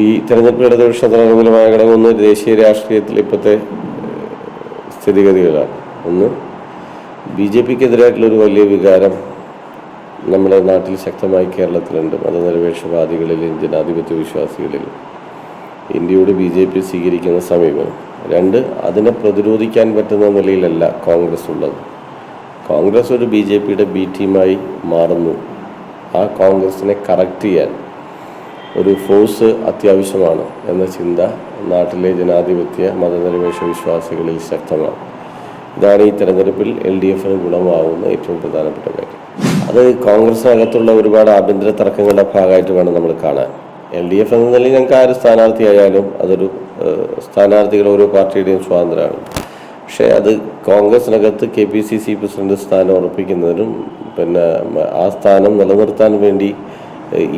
ഈ തെരഞ്ഞെടുപ്പ് ഇടതുപക്ഷത്തിന് ഘടകം ഘടകമൊന്ന് ദേശീയ രാഷ്ട്രീയത്തിൽ ഇപ്പോഴത്തെ സ്ഥിതിഗതികളാണ്. ഒന്ന് ബി ജെ പിക്കെതിരായിട്ടുള്ളൊരു വലിയ വികാരം നമ്മുടെ നാട്ടിൽ ശക്തമായി കേരളത്തിലുണ്ട്. മതനിരപേക്ഷവാദികളിലും ജനാധിപത്യ വിശ്വാസികളിലും ഇന്ത്യയോട് ബി ജെ പി സ്വീകരിക്കുന്ന സമീപനം. രണ്ട് അതിനെ പ്രതിരോധിക്കാൻ പറ്റുന്ന നിലയിലല്ല കോൺഗ്രസ് ഉള്ളത്. കോൺഗ്രസ് ഒരു ബി ജെ പിയുടെ ബി ടീമായി മാറുന്നു. ആ കോൺഗ്രസിനെ കറക്റ്റ് ചെയ്യാൻ ഒരു ഫോഴ്സ് അത്യാവശ്യമാണ് എന്ന ചിന്ത നാട്ടിലെ ജനാധിപത്യ മതനിരപേക്ഷ വിശ്വാസികളിൽ ശക്തമാണ്. ഇതാണ് ഈ തെരഞ്ഞെടുപ്പിൽ എൽ ഡി എഫിന് ഗുണമാവുന്ന ഏറ്റവും പ്രധാനപ്പെട്ട കാര്യം. അത് കോൺഗ്രസിനകത്തുള്ള ഒരുപാട് ആഭ്യന്തര തർക്കങ്ങളുടെ ഭാഗമായിട്ട് വേണം നമ്മൾ കാണാൻ. എൽ ഡി എഫ് എന്ന നിലയിൽ ഞങ്ങൾക്ക് ആര് സ്ഥാനാർത്ഥിയായാലും അതൊരു സ്ഥാനാർത്ഥികൾ ഓരോ പാർട്ടിയുടെയും സ്വാതന്ത്ര്യമാണ്. പക്ഷേ അത് കോൺഗ്രസിനകത്ത് K P C C president സ്ഥാനം ഉറപ്പിക്കുന്നതിനും പിന്നെ ആ സ്ഥാനം നിലനിർത്താൻ വേണ്ടി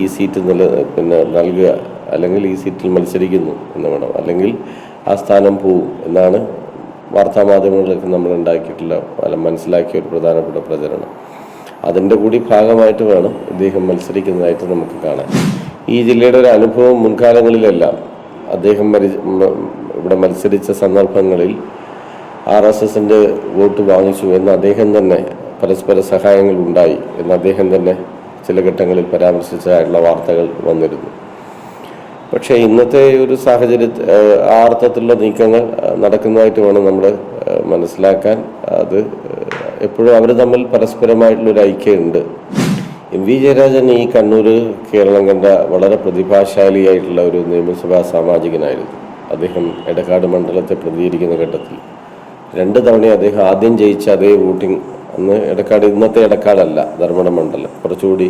ഈ സീറ്റ് നില പിന്നെ നൽകുക അല്ലെങ്കിൽ ഈ സീറ്റിൽ മത്സരിക്കുന്നു എന്ന് വേണം. അല്ലെങ്കിൽ ആ സ്ഥാനം പോവും എന്നാണ് വാർത്താമാധ്യമങ്ങളിലൊക്കെ നമ്മൾ ഉണ്ടാക്കിയിട്ടുള്ള അല്ല മനസ്സിലാക്കിയ ഒരു പ്രധാനപ്പെട്ട പ്രചരണം. അതിന്റെ കൂടി ഭാഗമായിട്ട് വേണം ഇദ്ദേഹം മത്സരിക്കുന്നതായിട്ട് നമുക്ക് കാണാൻ. ഈ ജില്ലയുടെ ഒരു അനുഭവം മുൻകാലങ്ങളിലെല്ലാം അദ്ദേഹം ഇവിടെ മത്സരിച്ച സന്ദർഭങ്ങളിൽ ആർ എസ് എസിന്റെ വോട്ട് വാങ്ങിച്ചു എന്ന് അദ്ദേഹം തന്നെ പരസ്പര സഹായങ്ങൾ ഉണ്ടായി എന്ന് അദ്ദേഹം തന്നെ ചില ഘട്ടങ്ങളിൽ പരാമർശിച്ചതായിട്ടുള്ള വാർത്തകൾ വന്നിരുന്നു. പക്ഷേ ഇന്നത്തെ ഒരു സാഹചര്യ ആ അർത്ഥത്തിലുള്ള നീക്കങ്ങൾ നടക്കുന്നതായിട്ട് വേണം നമ്മൾ മനസ്സിലാക്കാൻ. അത് എപ്പോഴും അവർ തമ്മിൽ പരസ്പരമായിട്ടുള്ളൊരു ഐക്യമുണ്ട്. എം വി ജയരാജൻ ഈ കണ്ണൂർ കേരളം കണ്ട വളരെ പ്രതിഭാശാലിയായിട്ടുള്ള ഒരു നിയമസഭാ സാമാജികനായിരുന്നു. അദ്ദേഹം എടക്കാട് മണ്ഡലത്തെ പ്രതികരിക്കുന്ന ഘട്ടത്തിൽ. രണ്ട് തവണ അദ്ദേഹം ആദ്യം ജയിച്ച അതേ വോട്ടിംഗ് അന്ന് എടക്കാട് ഇന്നത്തെ എടക്കാടല്ല ധർമ്മട മണ്ഡലം കുറച്ചുകൂടി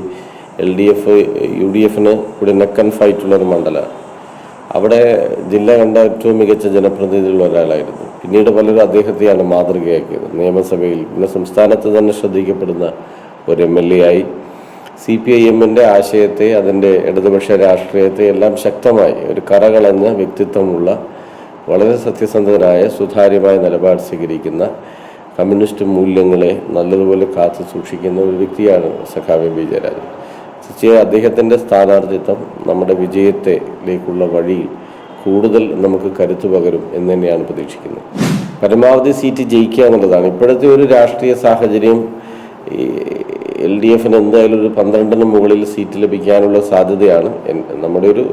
L D F U D എഫിന് കൂടി നെക്കൻ ഫൈറ്റുള്ളൊരു മണ്ഡലമാണ് അവിടെ ജില്ല കണ്ട ഏറ്റവും മികച്ച ജനപ്രതിനിധികളിൽ ഒരാളായിരുന്നു. പിന്നീട് പലരും അദ്ദേഹത്തെയാണ് മാതൃകയാക്കിയത്. നിയമസഭയിൽ പിന്നെ സംസ്ഥാനത്ത് തന്നെ ശ്രദ്ധിക്കപ്പെടുന്ന ഒരു എം എൽ എ ആയി. സി പി ഐ എമ്മിന്റെ ആശയത്തെ അതിന്റെ ഇടതുപക്ഷ രാഷ്ട്രീയത്തെ എല്ലാം ശക്തമായി ഒരു കറകളഞ്ഞ വ്യക്തിത്വമുള്ള വളരെ സത്യസന്ധനായ സുതാര്യമായ നിലപാട് സ്വീകരിക്കുന്ന കമ്മ്യൂണിസ്റ്റ് മൂല്യങ്ങളെ നല്ലതുപോലെ കാത്തു സൂക്ഷിക്കുന്ന ഒരു വ്യക്തിയാണ് സഖാവ് വിജയരാജൻ തീർച്ചയായും അദ്ദേഹത്തിന്റെ സ്ഥാനാർത്ഥിത്വം നമ്മുടെ വിജയത്തിലേക്കുള്ള വഴി കൂടുതൽ നമുക്ക് കരുത്തു പകരും എന്ന് തന്നെയാണ് പ്രതീക്ഷിക്കുന്നത്. പരമാവധി സീറ്റ് ജയിക്കുക എന്നുള്ളതാണ്. ഇപ്പോഴത്തെ ഒരു രാഷ്ട്രീയ സാഹചര്യം എൽ ഡി എഫിന് എന്തായാലും ഒരു പന്ത്രണ്ടിന് മുകളിൽ സീറ്റ് ലഭിക്കാനുള്ള സാധ്യതയാണ്. നമ്മുടെ ഒരു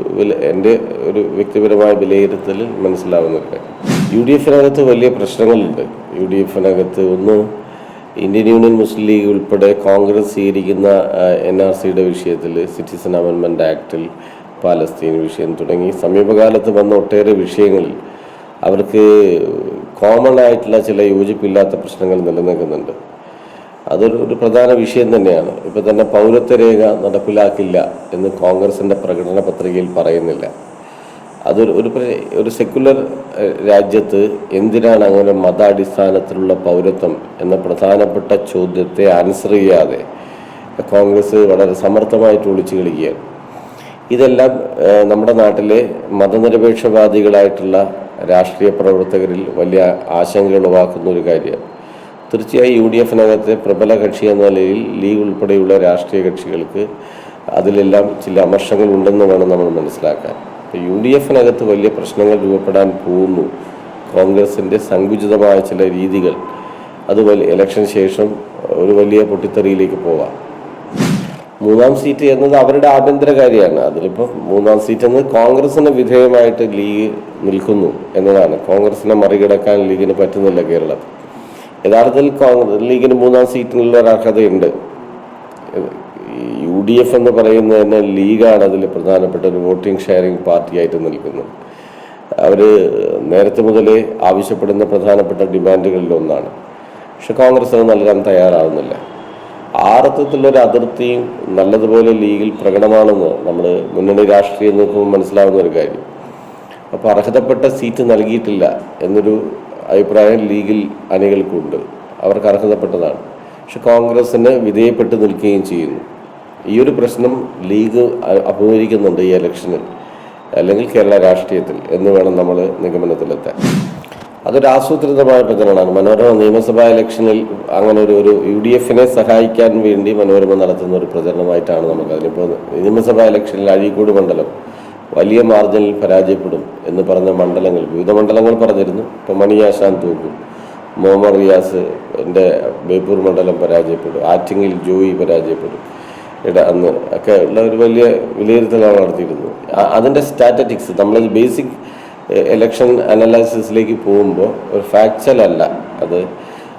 എന്റെ ഒരു വ്യക്തിപരമായ വിലയിരുത്തലിൽ മനസ്സിലാവുന്ന ഒരു കാര്യം. യു ഡി എഫിനകത്ത് വലിയ പ്രശ്നങ്ങളുണ്ട്. യു ഡി എഫിനകത്ത് ഒന്ന് ഇന്ത്യൻ യൂണിയൻ മുസ്ലിം ലീഗ് ഉൾപ്പെടെ കോൺഗ്രസ് സ്വീകരിക്കുന്ന എൻ ആർ സിയുടെ വിഷയത്തിൽ സിറ്റിസൺ അമെൻമെന്റ് ആക്ടിൽ പാലസ്തീൻ വിഷയം തുടങ്ങി. സമീപകാലത്ത് വന്ന ഒട്ടേറെ വിഷയങ്ങളിൽ അവർക്ക് കോമൺ ആയിട്ടുള്ള ചില യോജിപ്പില്ലാത്ത പ്രശ്നങ്ങൾ നിലനിൽക്കുന്നുണ്ട്. അതൊരു ഒരു പ്രധാന വിഷയം തന്നെയാണ്. ഇപ്പം തന്നെ പൗരത്വ രേഖ നടപ്പിലാക്കില്ല എന്ന് കോൺഗ്രസിന്റെ പ്രകടന പത്രികയിൽ പറയുന്നില്ല. അതൊരു ഒരു ഒരു സെക്യുലർ രാജ്യത്ത് എന്തിനാണ് അങ്ങനെ മതാടിസ്ഥാനത്തിലുള്ള പൗരത്വം എന്ന പ്രധാനപ്പെട്ട ചോദ്യത്തെ ആൻസർ ചെയ്യാതെ കോൺഗ്രസ് വളരെ സമർത്ഥമായിട്ട് ഒളിച്ചു കളിക്കുകയാണ്. ഇതെല്ലാം നമ്മുടെ നാട്ടിലെ മതനിരപേക്ഷവാദികളായിട്ടുള്ള രാഷ്ട്രീയ പ്രവർത്തകരിൽ വലിയ ആശങ്ക ഉളവാക്കുന്ന ഒരു കാര്യമാണ്. തീർച്ചയായും യു ഡി എഫിനകത്തെ പ്രബല കക്ഷി എന്ന നിലയിൽ ലീഗ് ഉൾപ്പെടെയുള്ള രാഷ്ട്രീയ കക്ഷികൾക്ക് അതിലെല്ലാം ചില അമർഷങ്ങൾ ഉണ്ടെന്ന് വേണം നമ്മൾ മനസ്സിലാക്കാൻ. യു ഡി എഫിനകത്ത് വലിയ പ്രശ്നങ്ങൾ രൂപപ്പെടാൻ പോകുന്നു. കോൺഗ്രസിന്റെ സങ്കുചിതമായ ചില രീതികൾ. അത് വലിയ ഇലക്ഷൻ ശേഷം ഒരു വലിയ പൊട്ടിത്തെറിയിലേക്ക് പോവാം മൂന്നാം സീറ്റ് എന്നത് അവരുടെ ആഭ്യന്തര കാര്യമാണ്. അതിലിപ്പോൾ മൂന്നാം സീറ്റ് എന്നത് കോൺഗ്രസിന് വിധേയമായിട്ട് ലീഗ് നിൽക്കുന്നു എന്നതാണ്. കോൺഗ്രസിനെ മറികടക്കാൻ ലീഗിന് പറ്റുന്നില്ല കേരളത്തിൽ. യഥാർത്ഥത്തിൽ കോൺഗ്രസ് ലീഗിന് മൂന്നാം സീറ്റിനുള്ള ഒരു അർഹതയുണ്ട്. ഡി എഫ് എന്ന് പറയുന്നത് തന്നെ ലീഗാണ് അതിൽ പ്രധാനപ്പെട്ട ഒരു വോട്ടിംഗ് ഷെയറിംഗ് പാർട്ടിയായിട്ട് നിൽക്കുന്നത് അവർ നേരത്തെ മുതലേ ആവശ്യപ്പെടുന്ന പ്രധാനപ്പെട്ട ഡിമാൻഡുകളിൽ ഒന്നാണ്. പക്ഷെ കോൺഗ്രസ് അത് നൽകാൻ തയ്യാറാവുന്നില്ല. ആ അർത്ഥത്തിലൊരു അതിർത്തിയും നല്ലതുപോലെ ലീഗിൽ പ്രകടമാണെന്ന് നമ്മൾ മുന്നണി രാഷ്ട്രീയം നോക്കുമ്പോൾ മനസ്സിലാവുന്ന ഒരു കാര്യം. അപ്പോൾ അർഹതപ്പെട്ട സീറ്റ് നൽകിയിട്ടില്ല എന്നൊരു അഭിപ്രായം ലീഗിൽ അണികൾക്കുണ്ട്. അവർക്ക് അർഹതപ്പെട്ടതാണ്. പക്ഷെ കോൺഗ്രസ്സിന് വിധേയപ്പെട്ട് നിൽക്കുകയും ചെയ്യുന്നു. ഈ ഒരു പ്രശ്നം ലീഗ് അഭിമുഖീകരിക്കുന്നുണ്ട് ഈ ഇലക്ഷനിൽ അല്ലെങ്കിൽ കേരള രാഷ്ട്രീയത്തിൽ എന്ന് വേണം നമ്മൾ നിഗമനത്തിലെത്താൻ. അതൊരു ആസൂത്രിതമായ പ്രചരണമാണ്. മനോരമ നിയമസഭാ ഇലക്ഷനിൽ അങ്ങനെ ഒരു ഒരു യു ഡി എഫിനെ സഹായിക്കാൻ വേണ്ടി മനോരമ നടത്തുന്ന ഒരു പ്രചരണമായിട്ടാണ് നമുക്ക് അതിനിപ്പോൾ നിയമസഭാ ഇലക്ഷനിൽ അഴീക്കോട് മണ്ഡലം വലിയ മാർജിനിൽ പരാജയപ്പെടും എന്ന് പറഞ്ഞ മണ്ഡലങ്ങൾ വിവിധ മണ്ഡലങ്ങൾ പറഞ്ഞിരുന്നു. ഇപ്പം മണിയാശാൻ തൂക്കും മുഹമ്മദ് റിയാസ് എന്റെ ബേപ്പൂർ മണ്ഡലം പരാജയപ്പെടും ആറ്റിങ്ങിൽ ജോയി പരാജയപ്പെടും. ഇട അന്ന് ഒക്കെ ഉള്ള ഒരു വലിയ വിലയിരുത്തലാണ് നടത്തിയിരുന്നത്. അതിന്റെ സ്റ്റാറ്ററ്റിക്സ് നമ്മൾ ബേസിക് ഇലക്ഷൻ അനാലിസിസിലേക്ക് പോകുമ്പോൾ ഒരു ഫാക്ച്വൽ അല്ല അത്.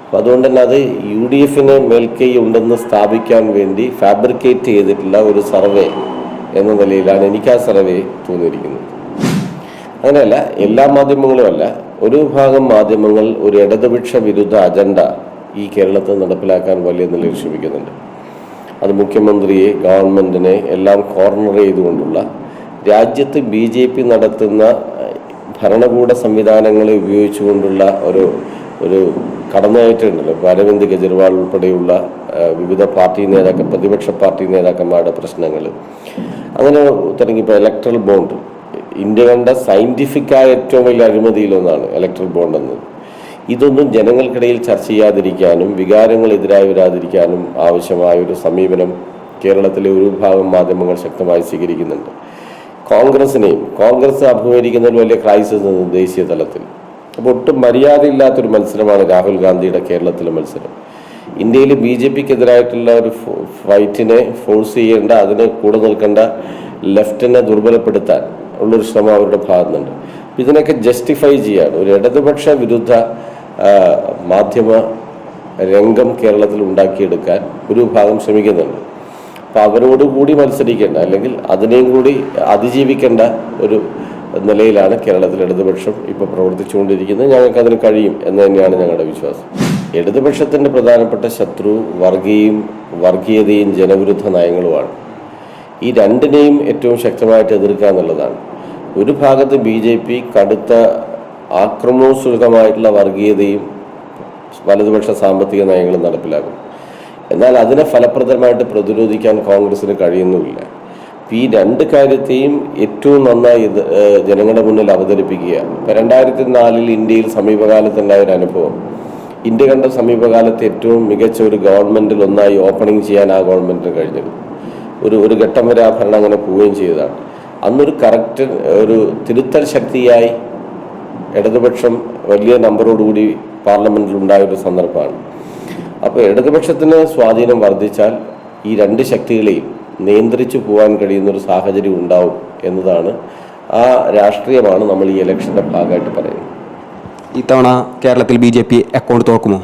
അപ്പം അതുകൊണ്ട് തന്നെ അത് യു ഡി എഫിന് മേൽക്കൈ ഉണ്ടെന്ന് സ്ഥാപിക്കാൻ വേണ്ടി ഫാബ്രിക്കേറ്റ് ചെയ്തിട്ടുള്ള ഒരു സർവേ എന്ന നിലയിലാണ് എനിക്ക് ആ സർവേ തോന്നിയിരിക്കുന്നത്. അങ്ങനെയല്ല എല്ലാ മാധ്യമങ്ങളും അല്ല ഒരു ഭാഗം മാധ്യമങ്ങൾ ഒരു ഇടതുപക്ഷ വിരുദ്ധ അജണ്ട ഈ കേരളത്തിൽ നടപ്പിലാക്കാൻ വലിയ നിലയിൽ ശ്രമിക്കുന്നുണ്ട്. അത് മുഖ്യമന്ത്രിയെ ഗവൺമെന്റിനെ എല്ലാം കോർണർ ചെയ്തുകൊണ്ടുള്ള രാജ്യത്ത് ബി ജെ പി നടത്തുന്ന ഭരണകൂട സംവിധാനങ്ങളെ ഉപയോഗിച്ചുകൊണ്ടുള്ള ഒരു ഒരു കടന്നുകയറ്റമുണ്ടല്ലോ. ഇപ്പോൾ അരവിന്ദ് കെജ്രിവാൾ ഉൾപ്പെടെയുള്ള വിവിധ പാർട്ടി നേതാക്കൾ പ്രതിപക്ഷ പാർട്ടി നേതാക്കന്മാരുടെ പ്രശ്നങ്ങൾ അങ്ങനെ തുടങ്ങി. ഇപ്പോൾ ഇലക്ട്രൽ ബോണ്ട് ഇന്ത്യ കണ്ട സയന്റിഫിക്കായ ഏറ്റവും വലിയ അഴിമതിയിലൊന്നാണ് ഇലക്ട്രൽ ബോണ്ട് എന്നത്. ഇതൊന്നും ജനങ്ങൾക്കിടയിൽ ചർച്ച ചെയ്യാതിരിക്കാനും വികാരങ്ങൾ എതിരായി വരാതിരിക്കാനും ആവശ്യമായ ഒരു സമീപനം കേരളത്തിലെ ഒരു വിഭാഗം മാധ്യമങ്ങൾ ശക്തമായി സ്വീകരിക്കുന്നുണ്ട്. കോൺഗ്രസിനെയും കോൺഗ്രസ് അഭിമുഖീകരിക്കുന്ന ഒരു വലിയ ക്രൈസിസ് ദേശീയ തലത്തിൽ. അപ്പോൾ ഒട്ടും മര്യാദയില്ലാത്തൊരു മത്സരമാണ് രാഹുൽ ഗാന്ധിയുടെ കേരളത്തിലെ മത്സരം. ഇന്ത്യയിൽ ബി ജെ പിക്കെതിരായിട്ടുള്ള ഒരു ഫൈറ്റിനെ ഫോഴ്സ് ചെയ്യേണ്ട അതിന് കൂടെ നിൽക്കേണ്ട ലെഫ്റ്റിനെ ദുർബലപ്പെടുത്താൻ ഉള്ളൊരു ശ്രമം അവരുടെ ഭാഗത്തുനിന്നുണ്ട്. ഇതിനൊക്കെ ജസ്റ്റിഫൈ ചെയ്യാൻ ഒരു ഇടതുപക്ഷ വിരുദ്ധ മാധ്യമ രംഗം കേരളത്തിൽ ഉണ്ടാക്കിയെടുക്കാൻ ഒരു വിഭാഗം ശ്രമിക്കുന്നുണ്ട്. അപ്പോൾ അവരോട് കൂടി മത്സരിക്കേണ്ട അല്ലെങ്കിൽ അതിനെയും കൂടി അതിജീവിക്കേണ്ട ഒരു നിലയിലാണ് കേരളത്തിൽ ഇടതുപക്ഷം ഇപ്പോൾ പ്രവർത്തിച്ചുകൊണ്ടിരിക്കുന്നത്. ഞങ്ങൾക്ക് അതിന് കഴിയും എന്ന് തന്നെയാണ് ഞങ്ങളുടെ വിശ്വാസം. ഇടതുപക്ഷത്തിന്റെ പ്രധാനപ്പെട്ട ശത്രു വർഗീയും വർഗീയതയും ജനവിരുദ്ധ നയങ്ങളുമാണ്. ഈ രണ്ടിനെയും ഏറ്റവും ശക്തമായിട്ട് എതിർക്കുക എന്നുള്ളതാണ്. ഒരു ഭാഗത്ത് ബി കടുത്ത ആക്രമണോത്സുകമായിട്ടുള്ള വർഗീയതയും വലതുപക്ഷ സാമ്പത്തിക നയങ്ങളും നടപ്പിലാക്കും എന്നാൽ അതിനെ ഫലപ്രദമായിട്ട് പ്രതിരോധിക്കാൻ കോൺഗ്രസിന് കഴിയുന്നുമില്ല. ഈ രണ്ട് കാര്യത്തെയും ഏറ്റവും നന്നായി ജനങ്ങളുടെ മുന്നിൽ അവതരിപ്പിക്കുകയാണ്. ഇപ്പം രണ്ടായിരത്തി നാലിൽ ഇന്ത്യയിൽ സമീപകാലത്തുണ്ടായ ഒരു അനുഭവം. ഇന്ത്യ കണ്ട സമീപകാലത്ത് ഏറ്റവും മികച്ച ഒരു ഗവൺമെന്റിൽ ഒന്നായി ഓപ്പണിംഗ് ചെയ്യാൻ ആ ഗവൺമെന്റിന് കഴിഞ്ഞത്. ഒരു ഒരു ഘട്ടം വരെ ആ ഭരണം അങ്ങനെ പോവുകയും ചെയ്തതാണ്. അന്നൊരു കറക്റ്റ് ഒരു തിരുത്തൽ ശക്തിയായി ഇടതുപക്ഷം വലിയ നമ്പറോടുകൂടി പാർലമെന്റിൽ ഉണ്ടായ ഒരു സന്ദർഭമാണ്. അപ്പോൾ ഇടതുപക്ഷത്തിന് സ്വാധീനം വർദ്ധിച്ചാൽ ഈ രണ്ട് ശക്തികളെയും നിയന്ത്രിച്ചു പോകാൻ കഴിയുന്ന ഒരു സാഹചര്യം ഉണ്ടാവും എന്നതാണ് ആ രാഷ്ട്രീയമാണ് നമ്മൾ ഈ ഇലക്ഷന്റെ ഭാഗമായിട്ട് പറയുന്നത്. ഇത്തവണ കേരളത്തിൽ ബി ജെ പി അക്കൗണ്ട് തുറക്കുമോ?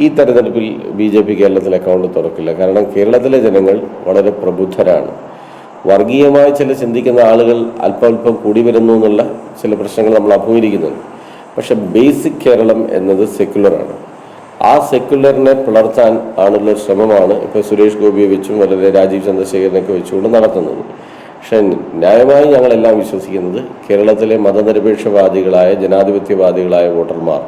ഈ തെരഞ്ഞെടുപ്പിൽ ബി ജെ പി കേരളത്തിൽ അക്കൗണ്ട് തുറക്കില്ല. കാരണം കേരളത്തിലെ ജനങ്ങൾ വളരെ പ്രബുദ്ധരാണ്. വർഗീയമായി ചില ചിന്തിക്കുന്ന ആളുകൾ അല്പം കൂടി വരുന്നു എന്നുള്ള ചില പ്രശ്നങ്ങൾ നമ്മൾ അഭിമുഖീകരിക്കുന്നുണ്ട്. പക്ഷെ ബേസിക് കേരളം എന്നത് സെക്യുലറാണ് ആ സെക്യുലറിനെ പുലർത്താൻ ആണുള്ള ശ്രമമാണ് ഇപ്പോൾ സുരേഷ് ഗോപിയെ വെച്ചും വളരെ രാജീവ് ചന്ദ്രശേഖരനൊക്കെ വെച്ചുകൊണ്ട് നടത്തുന്നത്. പക്ഷെ ന്യായമായി ഞങ്ങളെല്ലാം വിശ്വസിക്കുന്നത് കേരളത്തിലെ മതനിരപേക്ഷവാദികളായ ജനാധിപത്യവാദികളായ വോട്ടർമാർ.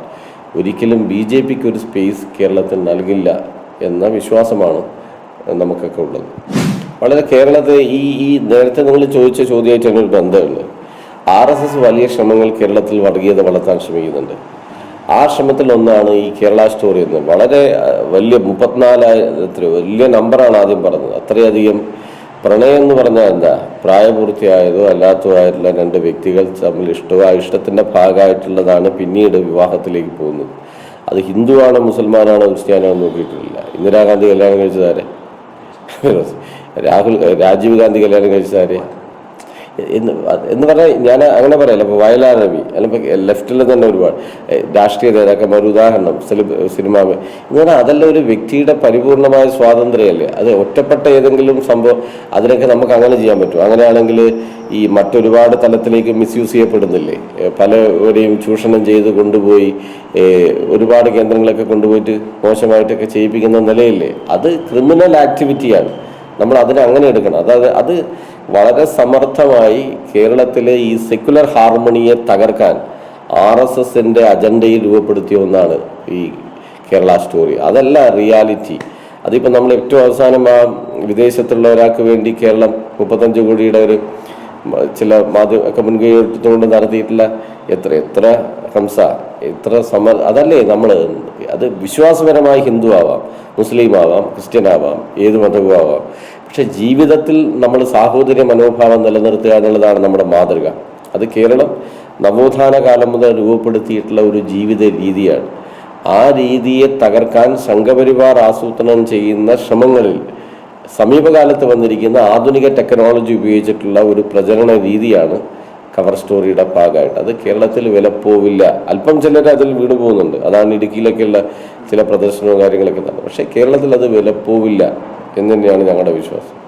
ഒരിക്കലും ബി ജെ പിക്ക് ഒരു സ്പേസ് കേരളത്തിൽ നൽകില്ല എന്ന വിശ്വാസമാണ് നമുക്കൊക്കെ ഉള്ളത്. വളരെ കേരളത്തെ ഈ ഈ നേരത്തെ നിങ്ങൾ ചോദിച്ച ചോദ്യമായിട്ട് ഒരു ബന്ധമുണ്ട്. ആർ എസ് എസ് വലിയ ശ്രമങ്ങൾ കേരളത്തിൽ വർഗീയത വളർത്താൻ ശ്രമിക്കുന്നുണ്ട്. ആ ശ്രമത്തിൽ ഒന്നാണ് ഈ കേരള സ്റ്റോറി എന്ന്. വളരെ വലിയ മുപ്പത്തിനാലായിരത്തി വലിയ നമ്പറാണ് ആദ്യം പറഞ്ഞത്. അത്രയധികം പ്രണയം എന്ന് പറഞ്ഞാൽ എന്താ? പ്രായപൂർത്തിയായതോ അല്ലാത്തോ ആയിട്ടുള്ള രണ്ട് വ്യക്തികൾ തമ്മിൽ ഇഷ്ടമോ ആ ഇഷ്ടത്തിന്റെ ഭാഗമായിട്ടുള്ളതാണ് പിന്നീട് വിവാഹത്തിലേക്ക് പോകുന്നത്. അത് ഹിന്ദുവാണോ മുസൽമാനാണോ ക്രിസ്ത്യാനോ നോക്കിയിട്ടില്ല. ഇന്ദിരാഗാന്ധി കല്യാണം കഴിച്ചതാരെ? രാഹുൽ രാജീവ് ഗാന്ധി കല്യാണം കഴിച്ചതാരെ എന്ന് എന്ന് പറഞ്ഞാൽ ഞാൻ അങ്ങനെ പറയല്ല. ഇപ്പോൾ വയലാർ രവി അല്ലെങ്കിൽ ലെഫ്റ്റിൽ തന്നെ ഒരുപാട് രാഷ്ട്രീയ നേതാക്കന്മാർ ഉദാഹരണം സിനിമ എന്ന് പറഞ്ഞാൽ അതെല്ലാം ഒരു വ്യക്തിയുടെ പരിപൂർണമായ സ്വാതന്ത്ര്യമല്ലേ? അത് ഒറ്റപ്പെട്ട ഏതെങ്കിലും സംഭവം അതിനൊക്കെ നമുക്ക് അങ്ങനെ ചെയ്യാൻ പറ്റും. അങ്ങനെയാണെങ്കിൽ ഈ മറ്റൊരുപാട് തലത്തിലേക്ക് മിസ്യൂസ് ചെയ്യപ്പെടുന്നില്ലേ? പലവരെയും ചൂഷണം ചെയ്ത് കൊണ്ടുപോയി ഒരുപാട് കേന്ദ്രങ്ങളൊക്കെ കൊണ്ടുപോയിട്ട് മോശമായിട്ടൊക്കെ ചെയ്യിപ്പിക്കുന്ന നിലയില്ലേ? അത് ക്രിമിനൽ ആക്ടിവിറ്റിയാണ് നമ്മൾ അതിനെ അങ്ങനെ എടുക്കണം. അതായത് അത് വളരെ സമർത്ഥമായി കേരളത്തിലെ ഈ സെക്യുലർ ഹാർമണിയെ തകർക്കാൻ ആർ എസ് എസിന്റെ അജണ്ടയിൽ രൂപപ്പെടുത്തിയ ഒന്നാണ് ഈ കേരള സ്റ്റോറി അതല്ല റിയാലിറ്റി അതിപ്പോൾ നമ്മൾ ഏറ്റവും അവസാനം ആ വിദേശത്തുള്ള ഒരാൾക്ക് വേണ്ടി കേരളം മുപ്പത്തഞ്ച് കോടിയുടെ ഒരു ചില മാധ്യമ ഒക്കെ മുൻകൈ എടുത്തുകൊണ്ട് നടത്തിയിട്ടുള്ള എത്ര എത്ര ഹംസ എത്ര സമ അതല്ലേ നമ്മൾ അത് വിശ്വാസപരമായി ഹിന്ദു ആവാം മുസ്ലിം ആവാം ക്രിസ്ത്യൻ ആവാം ഏത് മതവും ആവാം പക്ഷെ ജീവിതത്തിൽ നമ്മൾ സാഹോദര്യ മനോഭാവം നിലനിർത്തുക എന്നുള്ളതാണ് നമ്മുടെ മാതൃക. അത് കേരളം നവോത്ഥാന കാലം മുതൽ രൂപപ്പെടുത്തിയിട്ടുള്ള ഒരു ജീവിത രീതിയാണ്. ആ രീതിയെ തകർക്കാൻ സംഘപരിവാർ ആസൂത്രണം ചെയ്യുന്ന ശ്രമങ്ങളിൽ സമീപകാലത്ത് വന്നിരിക്കുന്ന ആധുനിക ടെക്നോളജി ഉപയോഗിച്ചിട്ടുള്ള ഒരു പ്രചരണ രീതിയാണ് കവർ സ്റ്റോറിയുടെ ഭാഗമായിട്ട്. അത് കേരളത്തിൽ വിലപ്പോവില്ല അല്പം ചിലർ അതിൽ വീണു പോകുന്നുണ്ട്. അതാണ് ഇടുക്കിയിലൊക്കെയുള്ള ചില പ്രദർശനവും കാര്യങ്ങളൊക്കെ തന്നെ. പക്ഷേ കേരളത്തിൽ അത് വിലപ്പോവില്ല എന്ന് തന്നെയാണ് ഞങ്ങളുടെ വിശ്വാസം.